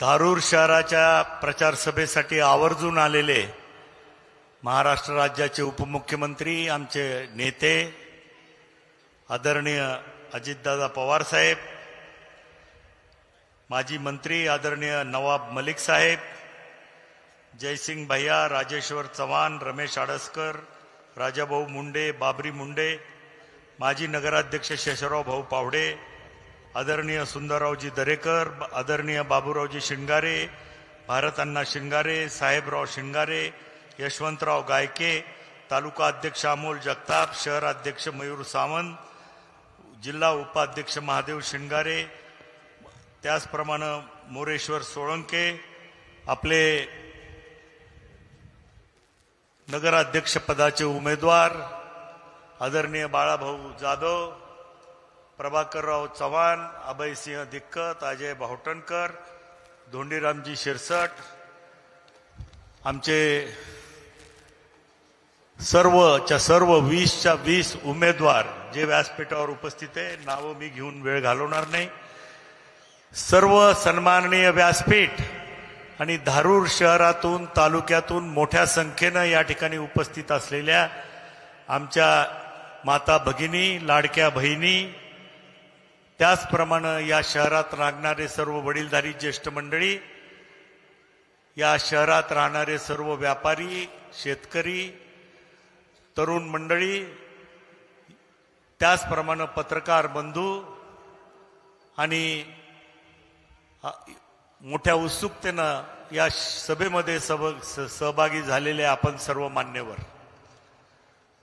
धारूर शहराच्या प्रचारसभेसाठी आवर्जून आलेले महाराष्ट्र राज्याचे उपमुख्यमंत्री आमचे नेते आदरणीय अजितदादा पवार साहेब माजी मंत्री आदरणीय नवाब मलिक साहेब जयसिंग भैया राजेश्वर चव्हाण रमेश आडसकर राजाभाऊ मुंडे बाबरी मुंडे माजी नगराध्यक्ष शेषराव भाऊ पावडे आदरणीय सुंदररावजी दरेकर आदरणीय बाबूरावजी शिंगारे भारतांना शिंगारे साहेबराव शिंगारे यशवंतराव गायके तालुका अध्यक्ष अमोल जगताप शहर अध्यक्ष मयूर सावंत जिल्हा उपाध्यक्ष महादेव शिंगारे त्याचप्रमाणे मोरेश्वर सोळंके आपले नगराध्यक्षपदाचे उमेदवार आदरणीय बाळाभाऊ जाधव प्रभाकरराव चव्हाण अभयसिंह दिक्कत अजय भावटणकर धोंडीरामजी शिरसट आमचे सर्वच्या सर्व वीसच्या वीस उमेदवार जे व्यासपीठावर उपस्थित आहे नावं मी घेऊन वेळ घालवणार नाही. सर्व सन्माननीय व्यासपीठ आणि धारूर शहरातून तालुक्यातून मोठ्या संख्येनं या ठिकाणी उपस्थित असलेल्या आमच्या माता भगिनी लाडक्या बहिणी त्याचप्रमाणे या शहरात राहणारे सर्व वडीलधारी ज्येष्ठ मंडळी या शहरात राहणारे सर्व व्यापारी शेतकरी तरुण मंडळी त्याचप्रमाणे पत्रकार बंधू आणि मोठ्या उत्सुकतेनं या सभेमध्ये सभ स- सहभागी झालेले आपण सर्व मान्यवर.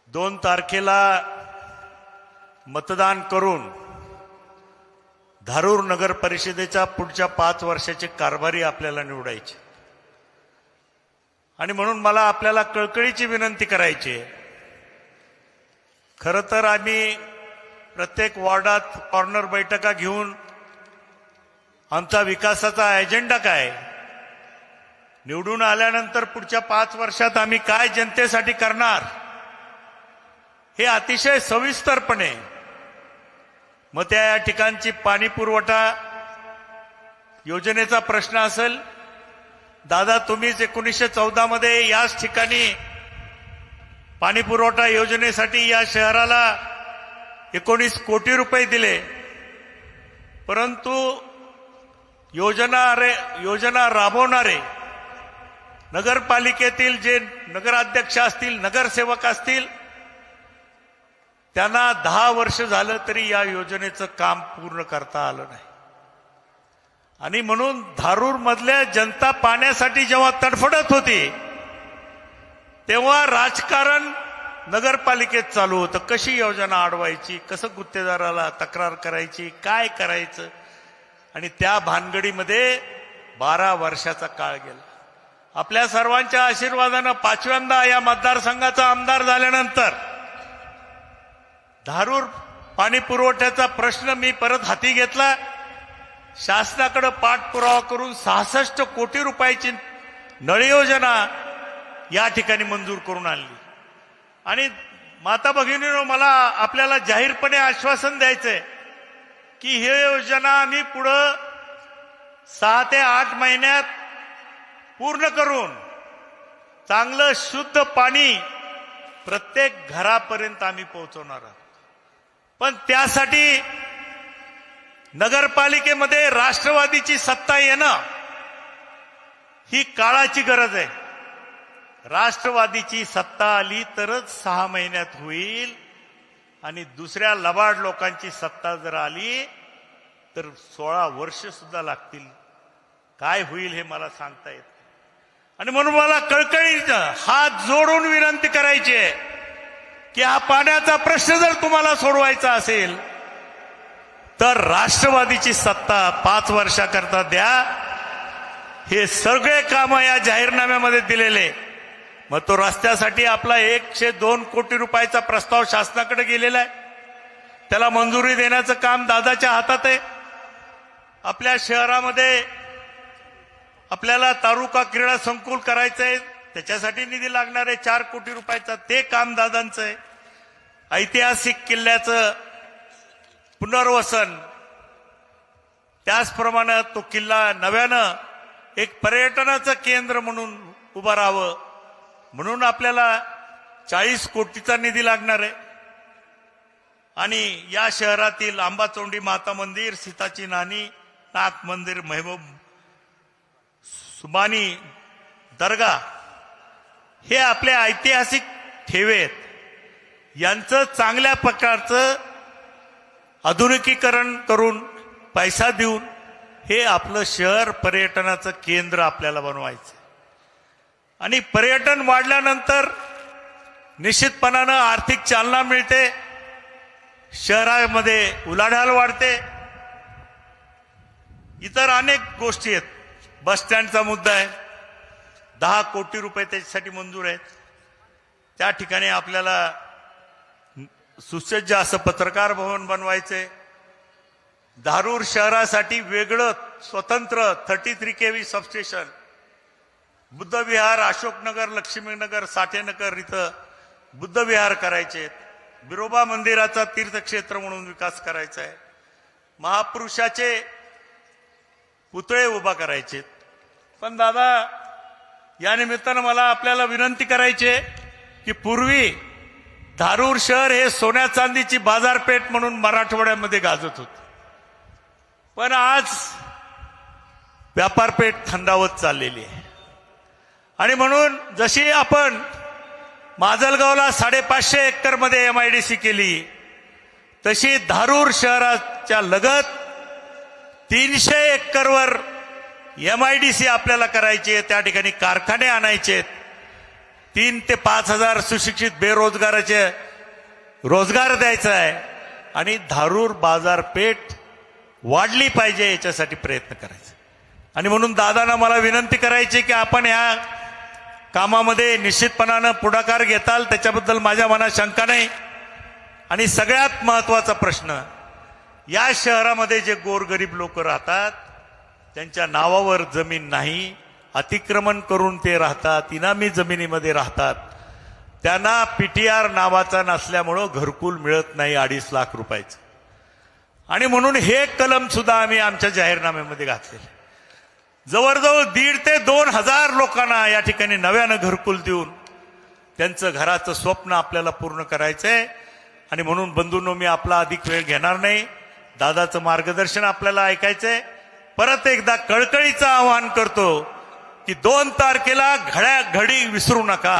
दोन तारखेला मतदान करून धारूर नगर परिषदेच्या पुढच्या पाच वर्षाचे कारभारी आपल्याला निवडायचे. आणि म्हणून मला आपल्याला कळकळीची विनंती करायची आहे. खरं तर आम्ही प्रत्येक वॉर्डात कॉर्नर बैठका घेऊन आमचा विकासाचा एजेंडा काय? निवडून आल्यानंतर पुढच्या पाच वर्षात आम्ही काय जनतेसाठी करणार? हे अतिशय सविस्तरपणे मग त्या या ठिकाणची पाणी पुरवठा योजनेचा प्रश्न असेल दादा तुम्हीच एकोणीसशे चौदामध्ये याच ठिकाणी पाणी पुरवठा योजनेसाठी या शहराला एकोणीस कोटी रुपये दिले परंतु योजना रे योजना राबवणारे नगरपालिकेतील जे नगराध्यक्ष असतील नगरसेवक असतील त्यांना दहा वर्ष झालं तरी या योजनेचं काम पूर्ण करता आलं नाही. आणि म्हणून धारूर मधल्या जनता पाण्यासाठी जेव्हा तडफडत होती तेव्हा राजकारण नगरपालिकेत चालू होतं. कशी योजना अडवायची कसं गुत्तेदाराला तक्रार करायची काय करायचं? आणि त्या भानगडीमध्ये बारा वर्षाचा काळ गेला. आपल्या सर्वांच्या आशीर्वादानं पाचव्यांदा या मतदारसंघाचा आमदार झाल्यानंतर धारूर पाणी पुरवठ्याचा प्रश्न मी परत हाती घेतला. शासनाकडे पाठपुरावा करून सहासष्ट कोटी रुपयाची नळ योजना या ठिकाणी मंजूर करून आणली. आणि माता भगिनीनं मला आपल्याला जाहीरपणे आश्वासन द्यायचंय की हे योजना आम्ही पुढं सहा ते आठ महिन्यात पूर्ण करून चांगलं शुद्ध पाणी प्रत्येक घरापर्यंत आम्ही पोहोचवणार आहोत. पण त्यासाठी नगरपालिकेमध्ये राष्ट्रवादीची सत्ता येणं ही काळाची गरज आहे. राष्ट्रवादीची सत्ता आली तरच सहा महिन्यात होईल आणि दुसऱ्या लबाड लोकांची सत्ता जर आली तर सोळा वर्ष सुद्धा लागतील. काय होईल हे मला सांगता येत आणि म्हणून मला कळकळीनं हात जोडून विनंती करायची आहे. की हा पाण्याचा प्रश्न जर तुम्हाला सोडवायचा असेल तर राष्ट्रवादीची सत्ता पाच वर्षाकरता द्या. हे सगळे काम या जाहीरनाम्यामध्ये दिलेले. मग तो रस्त्यासाठी आपला एकशे दोन कोटी रुपयाचा प्रस्ताव शासनाकडे गेलेला आहे. त्याला मंजुरी देण्याचं काम दादाच्या हातात आहे. आपल्या शहरामध्ये आपल्याला तालुका क्रीडा संकुल करायचं आहे त्याच्यासाठी निधी लागणार आहे चार कोटी रुपयाचा ते काम दादांचं आहे. ऐतिहासिक किल्ल्याचं पुनर्वसन. त्याचप्रमाणे तो किल्ला नव्यानं एक पर्यटनाचं केंद्र म्हणून उभं राहावं. म्हणून आपल्याला चाळीस कोटीचा निधी लागणार आहे. आणि या शहरातील आंबाचोंडी माता मंदिर सीताची नानी नाथ मंदिर महबूब सुबानी दर्गा हे आपले ऐतिहासिक ठेवे आहेत. यांचं चांगल्या प्रकारचं आधुनिकीकरण करून पैसा देऊन हे आपलं शहर पर्यटनाचं केंद्र आपल्याला बनवायचं आणि पर्यटन वाढल्यानंतर निश्चितपणानं आर्थिक चालना मिळते शहरामध्ये उलाढाल वाढते. इतर अनेक गोष्टी आहेत. बस स्टँडचा मुद्दा आहे. दहा कोटी रुपये त्याच्यासाठी मंजूर आहेत. त्या ठिकाणी आपल्याला सुसज्ज असं पत्रकार भवन बनवायचंय. धारूर शहरासाठी वेगळं स्वतंत्र thirty three K V substation. बुद्धविहार अशोकनगर लक्ष्मीनगर साठेनगर इथं बुद्धविहार करायचे बिरोबा मंदिराचा तीर्थक्षेत्र म्हणून विकास करायचा आहे. महापुरुषाचे पुतळे उभा करायचे पण दादा या निमित्तानं मला आपल्याला विनंती करायची आहे की पूर्वी धारूर शहर हे सोन्या चांदीची बाजारपेठ म्हणून मराठवाड्यामध्ये गाजत होते. पण आज व्यापारपेठ थंडावत चाललेली आहे. आणि म्हणून जशी आपण माजलगावला साडेपाचशे एकरमध्ये एम आय डी सी केली तशी धारूर शहराच्या लगत तीनशे एकरवर एम आय डी सी आपल्याला करायची आहे त्या ठिकाणी कारखाने आणायचे. आहेत तीन ते पाच हजार सुशिक्षित बेरोजगाराचे रोजगार द्यायचा आहे आणि धारूर बाजारपेठ वाढली पाहिजे याच्यासाठी प्रयत्न करायचे. आणि म्हणून दादांना मला विनंती करायची की आपण या कामामध्ये निश्चितपणानं पुढाकार घेताल त्याच्याबद्दल माझ्या मनात शंका नाही. आणि सगळ्यात महत्त्वाचा प्रश्न या शहरामध्ये जे गोरगरीब लोक राहतात त्यांच्या नावावर जमीन नाही अतिक्रमण करून ते राहतात इनामी जमिनीमध्ये राहतात. त्यांना पीटीआर नावाचा नसल्यामुळं घरकुल मिळत नाही अडीच लाख रुपयाचं. आणि म्हणून हे कलम सुद्धा आम्ही आमच्या जाहीरनाम्यामध्ये घातलेले जवळजवळ दीड ते दोन हजार लोकांना या ठिकाणी नव्यानं घरकुल देऊन त्यांचं घराचं स्वप्न आपल्याला पूर्ण करायचंय. आणि म्हणून बंधूंनो मी आपला अधिक वेळ घेणार नाही. दादाचं मार्गदर्शन आपल्याला ऐकायचंय. परत एकदा कळकळीचं आवाहन करतो की दोन तारखेला घड्या घडी विसरू नका.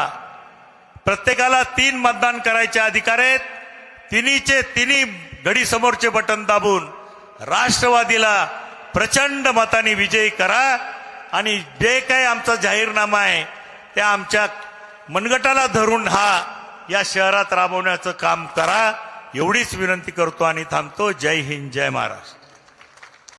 प्रत्येकाला तीन मतदान करायचे अधिकार आहेत. तिन्हीचे तिन्ही घडी समोरचे बटन दाबून राष्ट्रवादीला प्रचंड मताने विजयी करा आणि जे काही आमचा जाहीरनामा आहे त्या आमच्या मनगटाला धरून हा या शहरात राबवण्याचं काम करा. एवढीच विनंती करतो आणि थांबतो. जय हिंद जय महाराष्ट्र.